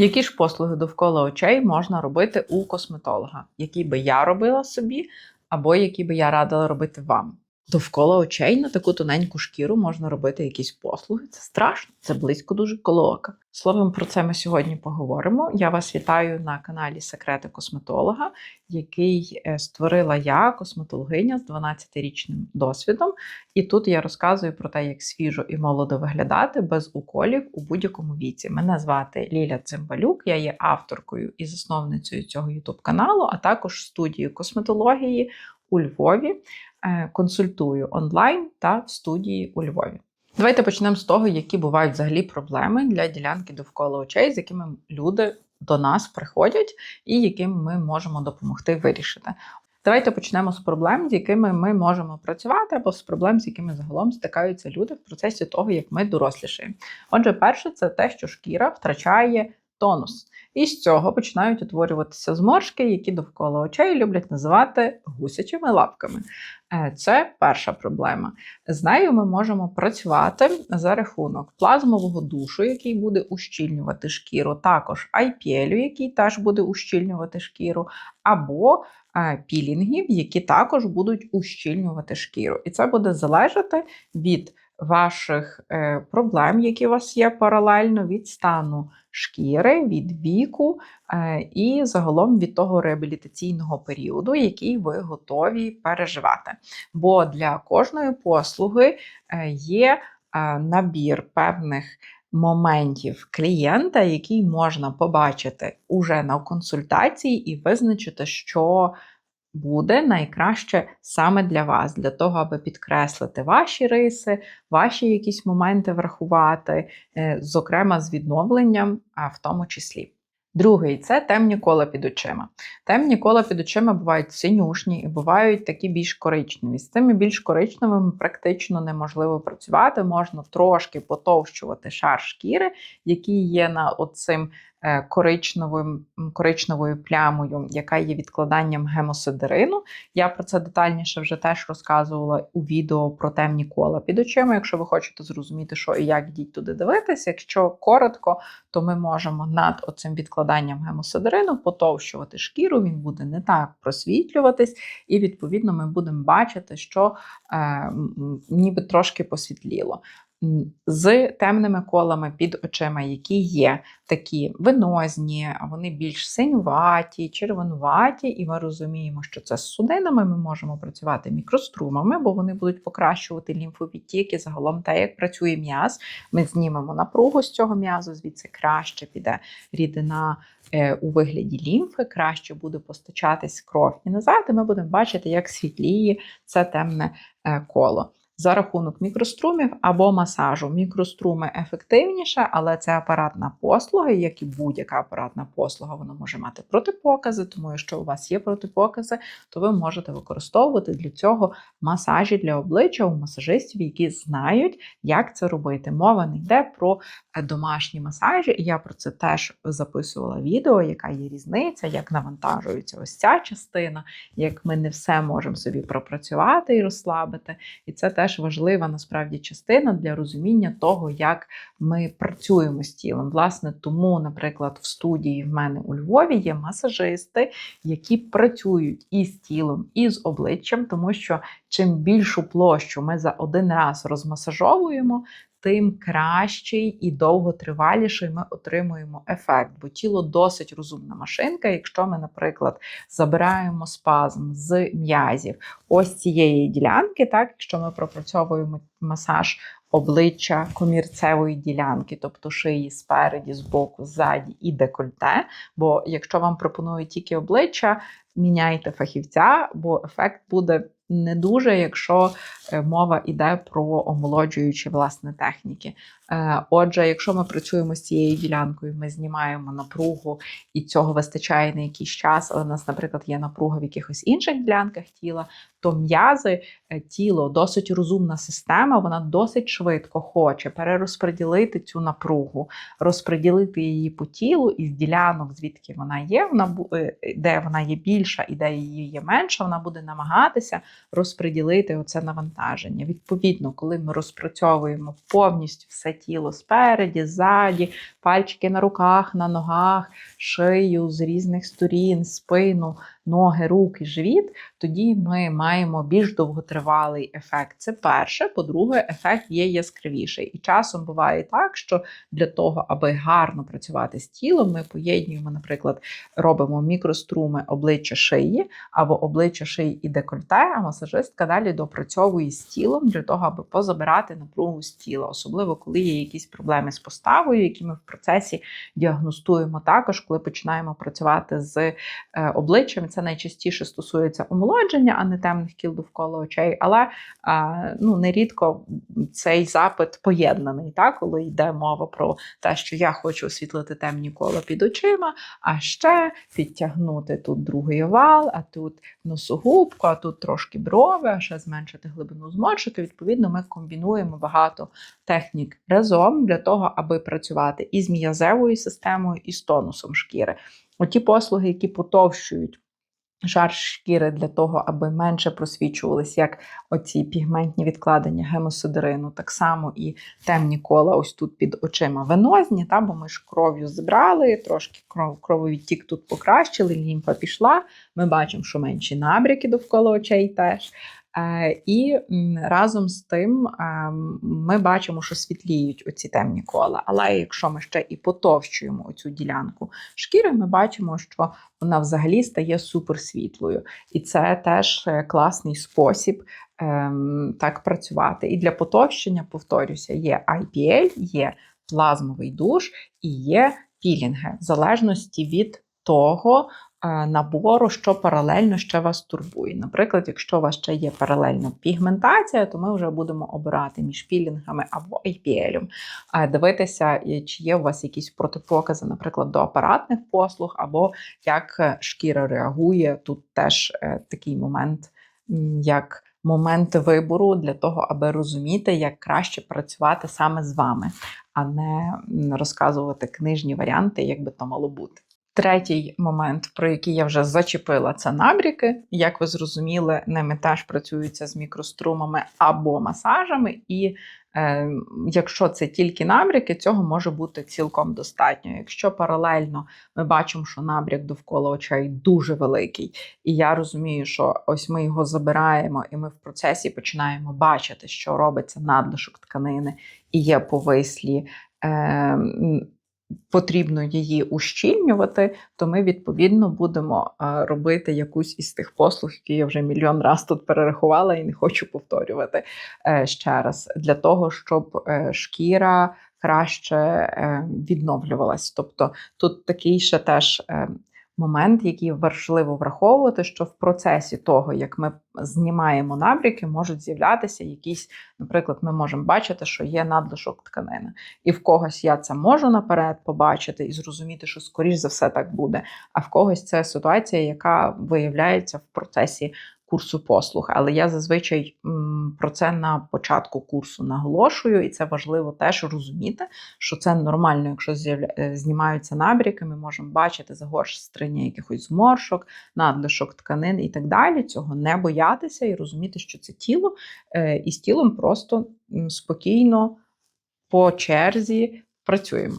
Які ж послуги довкола очей можна робити у косметолога, які би я робила собі, або які би я радила робити вам? Довкола очей на таку тоненьку шкіру можна робити якісь послуги. Це страшно, це близько дуже коло ока. Словом, про це ми сьогодні поговоримо. Я вас вітаю на каналі Секрети косметолога, який е, створила я, косметологиня з 12-річним досвідом. І тут я розказую про те, як свіжо і молодо виглядати без уколів у будь-якому віці. Мене звати Ліля Цимбалюк, я є авторкою і засновницею цього youtube каналу, а також студією косметології у Львові. Е, консультую онлайн та в студії у Львові. Давайте почнемо з того, які бувають взагалі проблеми для ділянки довкола очей, з якими люди до нас приходять, і яким ми можемо допомогти вирішити. Давайте почнемо з проблем, з якими ми можемо працювати, або з проблем, з якими загалом стикаються люди в процесі того, як ми дорослішаємо. Отже, перше, це те, що шкіра втрачає тонус. І з цього починають утворюватися зморшки, які довкола очей люблять називати гусячими лапками. Е, це перша проблема. З нею ми можемо працювати за рахунок плазмового душу, який буде ущільнювати шкіру, також IPL, який теж буде ущільнювати шкіру, або е, пілінгів, які також будуть ущільнювати шкіру. І це буде залежати від ваших е, проблем, які у вас є паралельно від стану шкіри, від віку е, і загалом від того реабілітаційного періоду, який ви готові переживати. Бо для кожної послуги е, є набір певних. Моментів клієнта, який можна побачити уже на консультації, і визначити, що буде найкраще саме для вас, для того, аби підкреслити ваші риси, ваші якісь моменти врахувати, е, зокрема з відновленням, а в тому числі. Другий це темні кола під очима. Темні кола під очима бувають синюшні і бувають такі більш коричневі. З цими більш коричневими практично неможливо працювати, можна трошки потовщувати шар шкіри, який є на оцим коричневим, коричневою плямою, яка є відкладанням гемосидерину. Я про це детальніше вже теж розказувала у відео про темні кола під очима. Якщо ви хочете зрозуміти, що і як йдіть туди дивитися, якщо коротко, то ми можемо над оцим відкладанням гемосидерину потовщувати шкіру, він буде не так просвітлюватись, і відповідно ми будемо бачити, що е, ніби трошки посвітліло з темними колами під очима, які є такі венозні, вони більш синюваті, червонуваті, і ми розуміємо, що це з судинами ми можемо працювати мікрострумами, бо вони будуть покращувати лімфовідтік і загалом те, як працює м'яз. Ми знімемо напругу з цього м'язу, звідси краще піде рідина. Е, у вигляді лімфи краще буде постачатись кров і назад, і ми будемо бачити, як світліє це темне е, коло за рахунок мікрострумів або масажу. Мікроструми ефективніше, але це апаратна послуга, як і будь-яка апаратна послуга, вона може мати протипокази, тому якщо у вас є протипокази, то ви можете використовувати для цього масажі для обличчя у масажистів, які знають, як це робити. Мова не йде про е, домашні масажі, і я про це теж записувала відео, яка є різниця, як навантажується ось ця частина, як ми не все можемо собі пропрацювати і розслабити. І це теж теж важлива насправді частина для розуміння того, як ми працюємо з тілом. Власне, тому, наприклад, в студії в мене у Львові є масажисти, які працюють і з тілом, і з обличчям, тому що чим більшу площу ми за один раз розмасажовуємо, тим кращий і довготриваліший ми отримуємо ефект, бо тіло досить розумна машинка. Якщо ми, наприклад, забираємо спазм з м'язів ось цієї ділянки, так, якщо ми пропрацьовуємо масаж обличчя комірцевої ділянки, тобто шиї спереді, збоку, ззаді і декольте. Бо якщо вам пропонують тільки обличчя, міняйте фахівця, бо ефект буде не дуже, якщо мова йде про омолоджуючі власне техніки. Е, отже, якщо ми працюємо з цією ділянкою, ми знімаємо напругу і цього вистачає на якийсь час, але у нас, наприклад, є напруга в якихось інших ділянках тіла, то м'язи, е, тіло досить розумна система, вона досить швидко хоче перерозподілити цю напругу, розподілити її по тілу із ділянок, звідки вона є, вона де вона є більша і де її є менша, вона буде намагатися розподілити оце навантаження навантаження. Відповідно, коли ми розпрацьовуємо повністю все тіло спереді, ззаді, пальчики на руках, на ногах, шию з різних сторін, спину, ноги, руки, живіт, тоді ми маємо більш довготривалий ефект. Це перше. По-друге, ефект є яскравіший. І часом буває так, що для того, аби гарно працювати з тілом, ми поєднуємо, наприклад, робимо мікроструми обличчя шиї або обличчя шиї і декольте, а масажистка далі допрацьовує з тілом для того, аби позабирати напругу з тіла, особливо коли є якісь проблеми з поставою, які ми в процесі діагностуємо також, коли починаємо працювати з е, обличчям. Це найчастіше стосується омолодження, а не темних кіл довкола очей. Але ну, нерідко цей запит поєднаний, так? коли йде мова про те, що я хочу освітлити темні кола під очима, а ще підтягнути тут другий овал, а тут носогубку, а тут трошки брови, а ще зменшити глибину зморшки. Відповідно, ми комбінуємо багато технік разом для того, аби працювати і з м'язевою системою, і з тонусом шкіри. Оті послуги, які потовщують. Шар шкіри для того, аби менше просвічувались, як оці пігментні відкладення гемосидерину, так само і темні кола ось тут під очима венозні, та, бо ми ж кров'ю збрали, трошки кров, крововідтік тут покращили, лімфа пішла. Ми бачимо, що менші набряки довкола очей теж. Е, І разом з тим е, ми бачимо, що світліють оці темні кола. Але якщо ми ще і потовщуємо оцю ділянку шкіри, ми бачимо, що вона взагалі стає суперсвітлою. І це теж е, класний спосіб ем, так працювати. І для потовщення, повторюся, є IPL, є плазмовий душ і є пілінги, в залежності від того. Е, набору, що паралельно ще вас турбує. Наприклад, якщо у вас ще є паралельно пігментація, то ми вже будемо обирати між пілінгами або IPL. Дивитися, чи є у вас якісь протипокази, наприклад, до апаратних послуг, або як шкіра реагує. Тут теж е, такий момент, як момент вибору для того, аби розуміти, як краще працювати саме з вами, а не розказувати книжні варіанти, як би то мало бути. Третій момент, про який я вже зачепила, це набріки. Як ви зрозуміли, ними теж працюються з мікрострумами або масажами, і е, якщо це тільки набріки, цього може бути цілком достатньо. Якщо паралельно ми бачимо, що набряк довкола очей дуже великий, і я розумію, що ось ми його забираємо, і ми в процесі починаємо бачити, що робиться надлишок тканини і є повислі. Е, потрібно її ущільнювати, то ми відповідно будемо робити якусь із тих послуг, які я вже мільйон раз тут перерахувала і не хочу повторювати е, ще раз, для того, щоб е, шкіра краще е, відновлювалась. Тобто тут такий ще теж момент, який важливо враховувати, що в процесі того, як ми знімаємо набріки, можуть з'являтися якісь, наприклад, ми можемо бачити, що є надлишок тканини. І в когось я це можу наперед побачити і зрозуміти, що скоріш за все так буде. А в когось це ситуація, яка виявляється в процесі курсу послуг. Але я зазвичай про це на початку курсу наголошую, і це важливо теж розуміти, що це нормально, якщо е, знімаються набріки, ми можемо бачити загострення якихось зморшок, надлишок тканин і так далі. Цього не боятися і розуміти, що це тіло, е, і з тілом просто спокійно по черзі працюємо.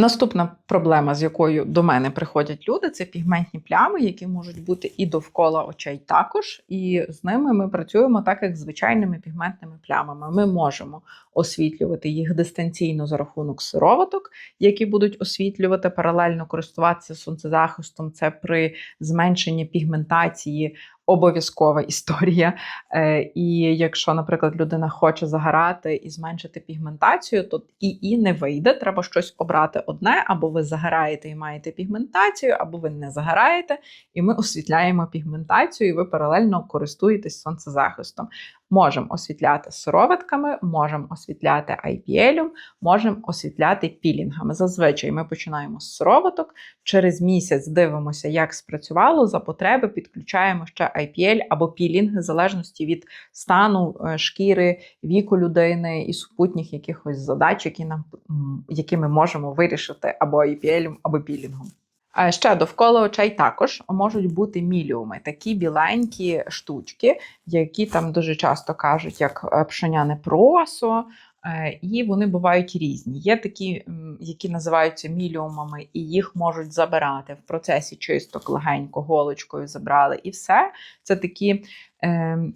Наступна проблема, з якою до мене приходять люди, це пігментні плями, які можуть бути і довкола очей також. І з ними ми працюємо так, як звичайними пігментними плямами. Ми можемо освітлювати їх дистанційно за рахунок сироваток, які будуть освітлювати, паралельно користуватися сонцезахистом. Це при зменшенні пігментації обов'язкова історія. Е, і якщо, наприклад, людина хоче загорати і зменшити пігментацію, то і і не вийде. Треба щось обрати одне, або ви загораєте і маєте пігментацію, або ви не загораєте, і ми освітляємо пігментацію, і ви паралельно користуєтесь сонцезахистом. Можемо освітляти сироватками, можемо освітляти IPL, можемо освітляти пілінгами. Зазвичай ми починаємо з сироваток, через місяць дивимося, як спрацювало, за потреби підключаємо ще IPL або пілінг, в залежності від стану е, шкіри, віку людини і супутніх якихось задач, які нам, які ми можемо вирішити або IPL, або пілінгом. Ще довкола очей також можуть бути міліуми, такі біленькі штучки, які там дуже часто кажуть, як е, пшеняне просо. Е, І вони бувають різні. Є такі, які називаються міліумами, і їх можуть забирати в процесі чисток легенько, голочкою забрали, і все. Це такі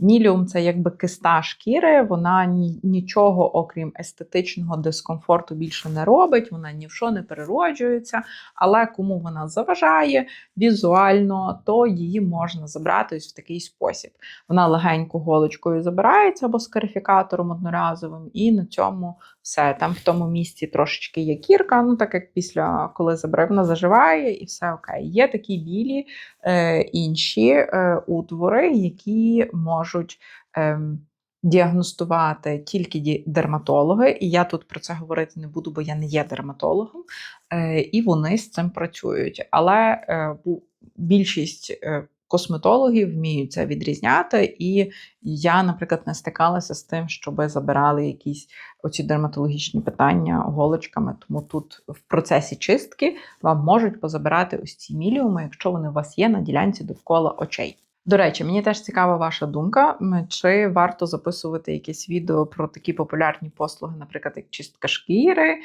міліум, це якби киста шкіри. Вона нічого, окрім естетичного дискомфорту, більше не робить. Вона ні в що не перероджується. Але кому вона заважає візуально, то її можна забрати ось в такий спосіб. Вона легенько голочкою забирається або скарифікатором одноразовим, і на цьому все. Там в тому місці трошечки є кірка, ну так як після коли забрав, вона заживає і все окей. Є такі білі е, інші е, утвори, які можуть. Е, Діагностувати тільки дерматологи, і я тут про це говорити не буду, бо я не є дерматологом, е, і вони з цим працюють. Але е, більшість косметологів вміють це відрізняти, і я, наприклад, не стикалася з тим, щоб забирали якісь оці дерматологічні питання голочками. Тому тут в процесі чистки вам можуть позабирати ось ці міліуми, якщо вони у вас є на ділянці довкола очей. До речі, мені теж цікава ваша думка, чи варто записувати якесь відео про такі популярні послуги, наприклад, як чистка шкіри, е,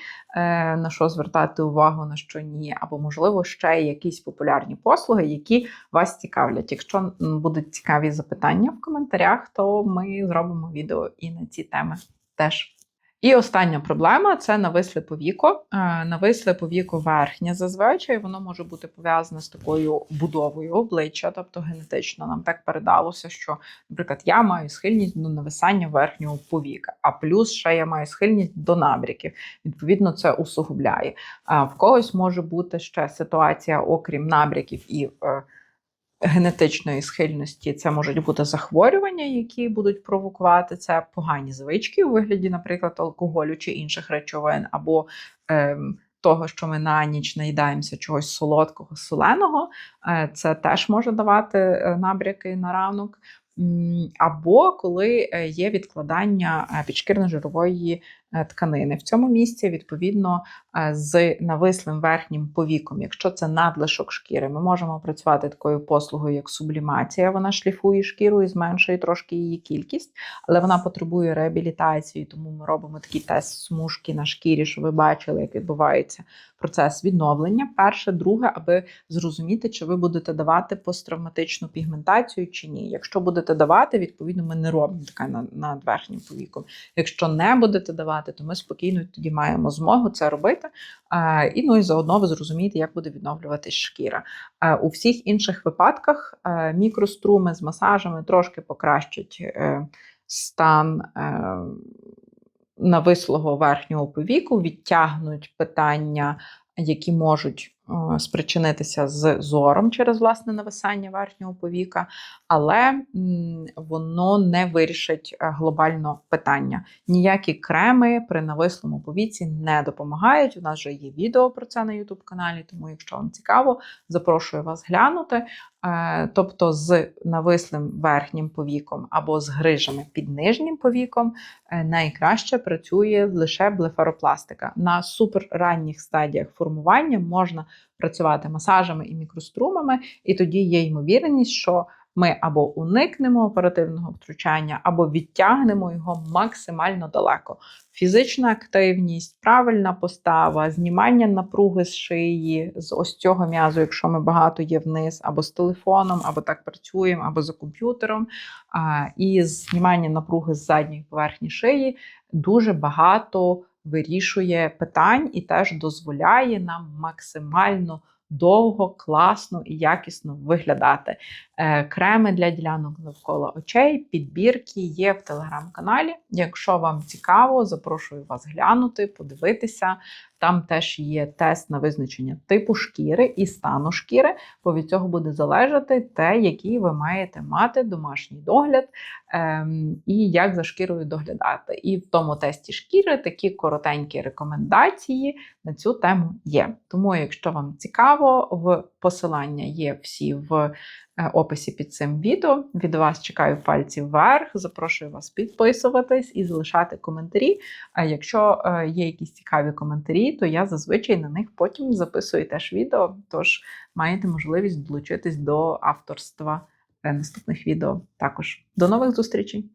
на що звертати увагу, на що ні, або, можливо, ще якісь популярні послуги, які вас цікавлять. Якщо будуть цікаві запитання в коментарях, то ми зробимо відео і на ці теми теж. І остання проблема це нависле повіко. Е, Нависле повіко верхнє зазвичай воно може бути пов'язане з такою будовою обличчя, тобто генетично нам так передалося, що, наприклад, я маю схильність до нависання верхнього повіка, а плюс ще я маю схильність до набряків. Відповідно, це усугубляє. В когось може бути ще ситуація, окрім набряків і е, генетичної схильності, це можуть бути захворювання, які будуть провокувати це погані звички у вигляді, наприклад, алкоголю чи інших речовин, або е, того, що ми на ніч наїдаємося чогось солодкого, соленого, е, це теж може давати е, набряки на ранок. Або коли е, є відкладання е, підшкірно-жирової е, тканини. В цьому місці, відповідно, з навислим верхнім повіком, якщо це надлишок шкіри, ми можемо працювати такою послугою, як сублімація. Вона шліфує шкіру і зменшує трошки її кількість, але вона потребує реабілітації, тому ми робимо такий тест смужки на шкірі, щоб ви бачили, як відбувається процес відновлення. Перше, друге, аби зрозуміти, чи ви будете давати посттравматичну пігментацію чи ні. Якщо будете давати, відповідно, ми не робимо таке над, верхнім повіком. Якщо не будете давати, то ми спокійно тоді маємо змогу це робити. Е, І ну і заодно ви зрозумієте, як буде відновлюватись шкіра. Е, У всіх інших випадках е, мікроструми з масажами трошки покращать стан. Навислого верхнього повіку відтягнуть питання, які можуть спричинитися з зором через власне нависання верхнього повіка, але воно не вирішить е, глобально питання. Ніякі креми при навислому повіці не допомагають. У нас вже є відео про це на YouTube каналі, тому якщо вам цікаво, запрошую вас глянути. Е, Тобто з навислим верхнім повіком або з грижами під нижнім повіком е, найкраще працює лише блефаропластика. На суперранніх стадіях формування можна працювати масажами і мікрострумами, і тоді є ймовірність, що ми або уникнемо оперативного втручання, або відтягнемо його максимально далеко. Фізична активність, правильна постава, знімання напруги з шиї, з ось цього м'язу, якщо ми багато є вниз, або з телефоном, або так працюємо, або за комп'ютером, і знімання напруги з задньої поверхні шиї дуже багато вирішує питань і теж дозволяє нам максимально довго, класно і якісно виглядати. Е, Креми для ділянок навколо очей, підбірки є в телеграм-каналі. Якщо вам цікаво, запрошую вас глянути, подивитися. Там теж є тест на визначення типу шкіри і стану шкіри, бо від цього буде залежати те, який ви маєте мати домашній догляд ем, і як за шкірою доглядати. І в тому тесті шкіри такі коротенькі рекомендації на цю тему є. Тому, якщо вам цікаво, в посилання є всі в описі під цим відео. Від вас чекаю пальці вверх. Запрошую вас підписуватись і залишати коментарі. А якщо е, є якісь цікаві коментарі, то я зазвичай на них потім записую теж відео. Тож маєте можливість долучитись до авторства е, наступних відео. Також до нових зустрічей!